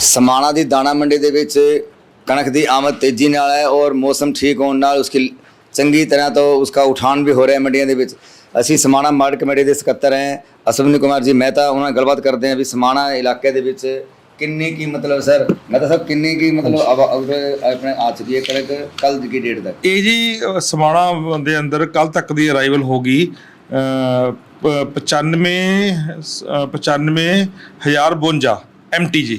ਸਮਾਣਾ ਦੀ ਦਾਣਾ ਮੰਡੀ ਦੇ ਵਿੱਚ ਕਣਕ ਦੀ ਆਮਦ ਤੇਜ਼ੀ ਨਾਲ ਹੈ ਔਰ ਮੌਸਮ ਠੀਕ ਹੋਣ ਨਾਲ ਉਸकी ਚੰਗੀ ਤਰ੍ਹਾਂ ਤੋਂ ਉਸਕਾ ਉਠਾਨ ਵੀ ਹੋ ਰਿਹਾ ਹੈ ਮੰਡੀਆਂ ਦੇ ਵਿੱਚ। ਅਸੀਂ ਸਮਾਣਾ ਮਾਰਟ ਕਮੇਟੀ ਦੇ ਸਕੱਤਰ ਹੈ ਅਸ਼ਵਨੀ ਕੁਮਾਰ ਜੀ ਮਹਿਤਾ ਉਹਨਾਂ ਨਾਲ ਗੱਲਬਾਤ ਕਰਦੇ ਹਾਂ ਵੀ ਸਮਾਣਾ ਇਲਾਕੇ ਦੇ ਵਿੱਚ ਕਿੰਨੀ ਕੀ ਮਤਲਬ ਸਰ ਮਹਿਤਾ ਸਾਹਿਬ ਕਿੰਨੀ ਕੀ ਮਤਲਬ ਆਪਣੇ ਆ ਚੁੱਕੀ ਹੈ ਕਣਕ ਕੱਲ ਦੀ ਡੇਟ ਤੱਕ? ਇਹ ਜੀ ਸਮਾਣਾ ਦੇ ਅੰਦਰ ਕੱਲ ਤੱਕ ਦੀ ਅਰਾਈਵਲ ਹੋ ਪ- 95 ਅ, 95052 ਐਮਟੀ ਜੀ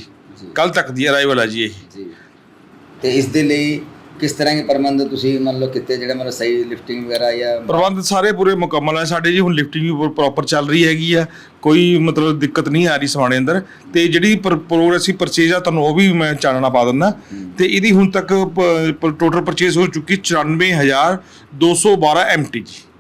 ਕੱਲ ਤੱਕ ਦੀ ਅਰਾਈਵਲ ਹੈ ਜੀ ਇਹ। ਜੀ। ਤੇ ਇਸ ਦੇ ਲਈ ਕਿਸ ਤਰ੍ਹਾਂ ਦੇ ਪ੍ਰਬੰਧ ਤੁਸੀਂ ਮੰਨ ਲਓ ਕਿਤੇ ਜਿਹੜਾ ਮਤਲਬ ਸਹੀ ਲਿਫਟਿੰਗ ਵਗੈਰਾ ਜਾਂ ਪ੍ਰਬੰਧ ਸਾਰੇ ਪੂਰੇ ਮੁਕੰਮਲ ਹੈ ਸਾਡੇ ਜੀ ਹੁਣ ਲਿਫਟਿੰਗ ਵੀ ਪ੍ਰੋਪਰ ਚੱਲ ਰਹੀ ਹੈਗੀ ਆ। ਕੋਈ ਮਤਲਬ ਦਿੱਕਤ ਨਹੀਂ ਆ ਰਹੀ ਸਮਾਣੇ ਅੰਦਰ। ਤੇ ਜਿਹੜੀ ਪ੍ਰੋਗਰੈਸਿਵ ਪਰਚੇਜ ਆ ਤੁਹਾਨੂੰ ਉਹ ਵੀ ਮੈਂ ਚਾਨਣਾ ਪਾ ਦਿੰਦਾ। ਤੇ ਇਹਦੀ ਹੁਣ ਤੱਕ ਟੋਟਲ ਪਰਚੇਸ ਹੋ ਚੁੱਕੀ 94212 ਐਮਟੀ ਜੀ।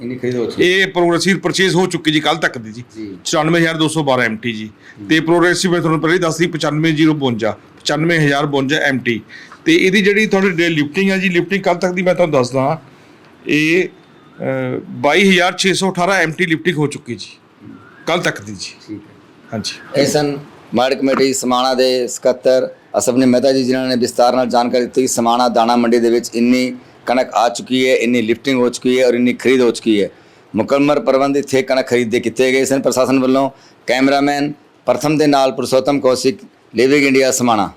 ਇਨੀ ਖਰੀਦ ਹੋ ਚੁੱਕੀ ਇਹ ਪ੍ਰੋਗਰੈਸਿਵ ਪਰਚੇਸ ਹੋ ਚੁੱਕੀ ਜੀ ਕੱਲ ਤੱਕ ਦੀ ਜੀ। ਜੀ। 94212 ਐਮਟੀ ਜੀ। ਤੇ ਪ੍ਰੋਗਰੈਸਿਵ ਮੈਂ ਤੁਹਾਨੂੰ ਪਹਿਲਾਂ ਹੀ ਦੱਸਦੀ 95052 95052 ਐਮਟੀ ਤੇ ਇਹਦੀ ਜਿਹੜੀ ਤੁਹਾਡੀ ਡੇ ਲਿਫਟਿੰਗ ਆ ਜੀ ਲਿਫਟਿੰਗ ਕੱਲ ਤੱਕ ਦੀ ਮੈਂ ਤੁਹਾਨੂੰ ਦੱਸਦਾ ਇਹ ਅਹ, 22618 ਐਮਟੀ ਲਿਫਟਿੰਗ ਹੋ ਚੁੱਕੀ ਜੀ। ਕੱਲ ਤੱਕ ਦੀ ਜੀ। ਠੀਕ ਹੈ। ਹਾਂਜੀ। ਇਹ ਸਨ ਮਾਰਕ ਕਮੇਟੀ ਸਮਾਣਾ ਦੇ ਸਕੱਤਰ ਅਸਫਨੇ ਮਹਿਤਾ ਜੀ ਜਿਨ੍ਹਾਂ ਨੇ ਵਿਸਤਾਰ ਨਾਲ ਜਾਣਕਾਰੀ ਦਿੱਤੀ ਸਮਾਣਾ ਦਾਣਾ ਮੰਡੀ ਦੇ ਵਿੱਚ ਇੰਨੀ ਕਣਕ ਆ ਚੁੱਕੀ ਹੈ ਇੰਨੀ ਲਿਫਟਿੰਗ ਹੋ ਚੁੱਕੀ ਹੈ ਔਰ ਇੰਨੀ ਖਰੀਦ ਹੋ ਚੁੱਕੀ ਹੈ ਮੁਕੰਮਲ ਪ੍ਰਬੰਧ ਇੱਥੇ ਕਣਕ ਖਰੀਦ ਦੇ ਕੀਤੇ ਗਏ ਸਨ ਪ੍ਰਸ਼ਾਸਨ ਵੱਲੋਂ ਕੈਮਰਾਮੈਨ ਪ੍ਰਥਮ ਦੇ ਨਾਲ ਪੁਰਸ਼ੋਤਮ ਕੌਸ਼ਿਕ ਲਿਵਿੰਗ ਇੰਡੀਆ ਸਮਾਣਾ